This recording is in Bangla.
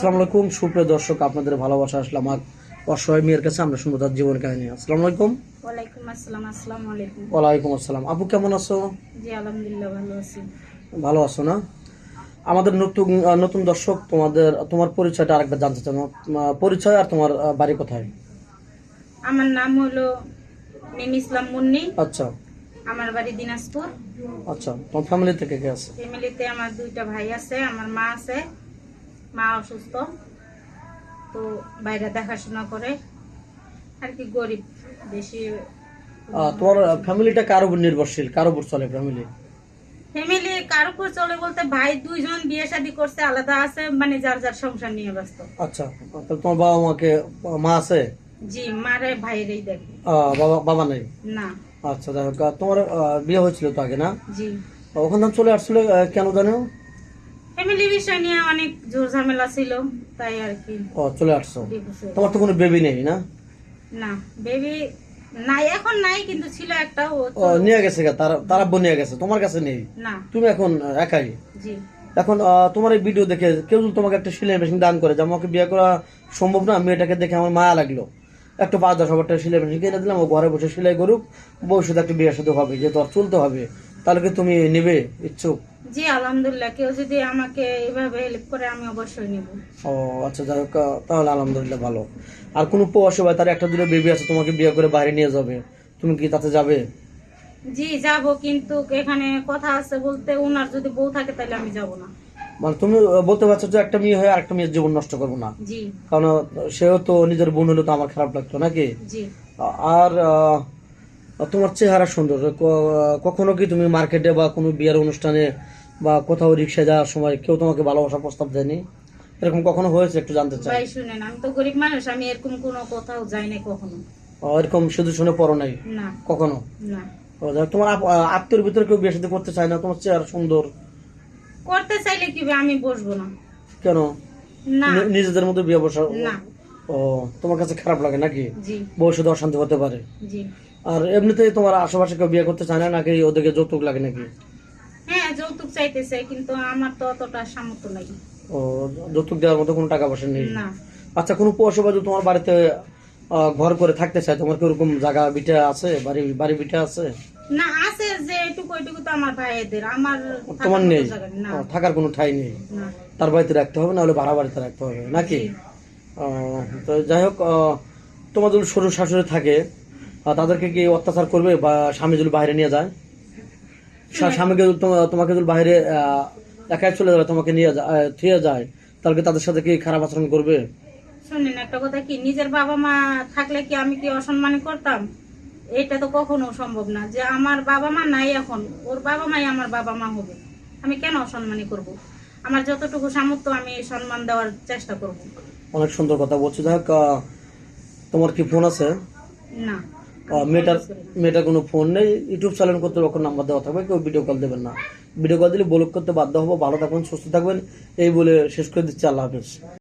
আসসালামু আলাইকুম। সুপ্রিয় দর্শক আপনাদের ভালোবাসা আসলাম আর অসহায় মেয়ের কাছে আমরা শুনব তার জীবন কাহিনী। আসসালামু আলাইকুম। ওয়ালাইকুম আসসালাম আসসালামু আলাইকুম। ওয়ালাইকুম আসসালাম। আপু কেমন আছো? জি আলহামদুলিল্লাহ ভালো আছি। ভালো আছো না? আমাদের নতুন নতুন দর্শক তোমাদের তোমার পরিচয়টা আরেকবার জানতে চাই। পরিচয় আর তোমার বাড়ি কোথায়? আমার নাম হলো মিম ইসলাম মুন্নি। আচ্ছা। আমার বাড়ি দিনাজপুর। আচ্ছা তোমার ফ্যামিলি থেকে কে আছে? ফ্যামিলিতে আমার দুইটা ভাই আছে আমার মা আছে। মা অসুস্থ তো বাইরে দেখাশোনা করে আর কি গরিব বেশি তোমার ফ্যামিলিটা কার উপর নির্ভরশীল? কার উপর চলে ফ্যামিলি ফ্যামিলি কার উপর চলে বলতে ভাই দুইজন বিয়ে শাদী করছে আলাদা আছে মানে যার যার সংসার নিয়ে ব্যস্ত। আচ্ছা তাহলে তোমার বাবা মাকে মা আছে? জি মারে ভাইয়েরই দেখে। বাবা বাবা নাই? না। আচ্ছা যাই হোক তোমার বিয়ে হয়েছিল তো আগে না? জি। ওখানে চলে আসছিল কেন জানো? ফ্যামিলি বিষয় নিয়ে অনেক জোর ঝামেলা ছিল তাই আর কি। ও চলে আসছো। তোমার তো কোনো বেবি নেই না? না বেবি নাই এখন নাই কিন্তু ছিল একটা ও নিয়ে গেছে তারা তারা নিয়ে গেছে তোমার কাছে নেই? না। তুমি এখন একাই? জি। এখন তোমার এই ভিডিও দেখে কেউ যদি তোমাকে একটা সেলাই মেশিন দান করে যে আমাকে বিয়ে করা সম্ভব না মেয়েটাকে দেখে আমার মায়া লাগল। একটু পাঁচ দশ হাজার টাকা সেলাই মেশিন কিনে দিলাম ও ঘরে বসে সেলাই করুক ভবিষ্যতে একটা বিয়ে সাথে হবে যে তোর চলতে হবে তাহলে কি তুমি নেবে ইচ্ছুক? জি আলহামদুলিল্লাহ। কেউ যদি আমাকে এভাবে হেল্প করে আমি অবশ্যই নিব। ও আচ্ছা যাই হোক তাহলে আলহামদুলিল্লাহ ভালো। আর কোনো ভাই? তার একটা দুটো বেবি আছে তোমাকে বিয়ে করে বাইরে নিয়ে যাবে। তুমি কি তাতে যাবে? জি যাব কিন্তু এখানে কথা আছে বলতে ওনার যদি বউ থাকে তাহলে আমি যাব না। মানে তুমি বলতে পারছ যে একটা মেয়ে হয়ে আরেকটা মেয়ের জীবন নষ্ট করব না? জি। কারণ সেও তো নিজের বোন হলে তো আমার খারাপ লাগতো নাকি? জি। আর তোমার চেহারা সুন্দর। কখনো কি তুমি মার্কেটে বা কোনো বিয়ের অনুষ্ঠানে বা কোথাও রিক্সা যাওয়ার সময় কেউ তোমাকে ভালোবাসার প্রস্তাব দেয়নি? এরকম কখনো হয়েছে? একটু জানতে চাই। ভাই শুনেন আমি তো গরিব মানুষ আমি এরকম কোনো কোথাও যাই না কখনো। ও, এরকম শুধু শুনে পড়ো নাই? না। কখনো? না। ও, যাক, তোমার আপ- আত্মীয়র ভিতরে কেউ বিয়ে সাথে করতে চায় না? তোমার চেহারা সুন্দর। করতে চাইলে কি আমি বসবো না। কেন? না। নি- নিজেদের মধ্যে বিয়ে বসা না। ও তোমার কাছে খারাপ লাগে নাকি? জি। ভবিষ্যতে অশান্তি হতে পারে। জি। আর এমনিতেই তোমার আশেপাশে কেউ বিয়ে করতে চায় না? নাকি ওদেরকে যৌতুক লাগে নাকি? হ্যাঁ যৌতুক চাইতেছে কিন্তু আমার তো অতটা সামর্থ্য নাই। ও যৌতুক দেওয়ার মতো কোনো টাকা পয়সা নেই? না। আচ্ছা কোনো তোমার বাড়িতে ঘর করে থাকতে চায়? তোমার কি ওরকম জায়গা বিটা আছে? বাড়ি বাড়ি বিটা আছে? না আছে যে এটুকু এটুকু তো আমার আমার থাকার তোমার নেই? থাকার কোনো ঠাই নেই? তার বাড়িতে রাখতে হবে না হলে ভাড়া বাড়িতে রাখতে হবে নাকি। তো যাই হোক তোমার যদি শ্বশুর শাশুড়ি থাকে তাদেরকে কি অত্যাচার করবে বা স্বামী যদি বাইরে নিয়ে যায়? স্বামীকে তোমাকে যদি বাইরে একাই চলে যাবে তোমাকে নিয়ে থুয়ে যায় তাহলে তাদের সাথে কি খারাপ আচরণ করবে? শুনেন একটা কথা কি নিজের বাবা মা থাকলে কি আমি কি অসম্মান করতাম? এটা তো কখনো সম্ভব না যে আমার বাবা মা নাই এখন ওর বাবা মাই আমার বাবা মা হবে। আমি কেন অসম্মানী করব। আমার যতটুকু সামর্থ্য আমি সম্মান দেওয়ার চেষ্টা করব। অনেক সুন্দর কথা বলছো। আহ, তোমার কি ফোন আছে? না। মেয়েটার মেয়েটার কোনো ফোন নেই। ইউটিউব চ্যানেল করতে কর্তৃপক্ষ নাম্বার দেওয়া থাকবে, কেউ ভিডিও কল দেবেন না। ভিডিও কল দিলে ব্লক করতে বাধ্য হব। ভালো থাকবেন, সুস্থ থাকবেন। এই বলে শেষ করে দিচ্ছি। আল্লাহ হাফিজ।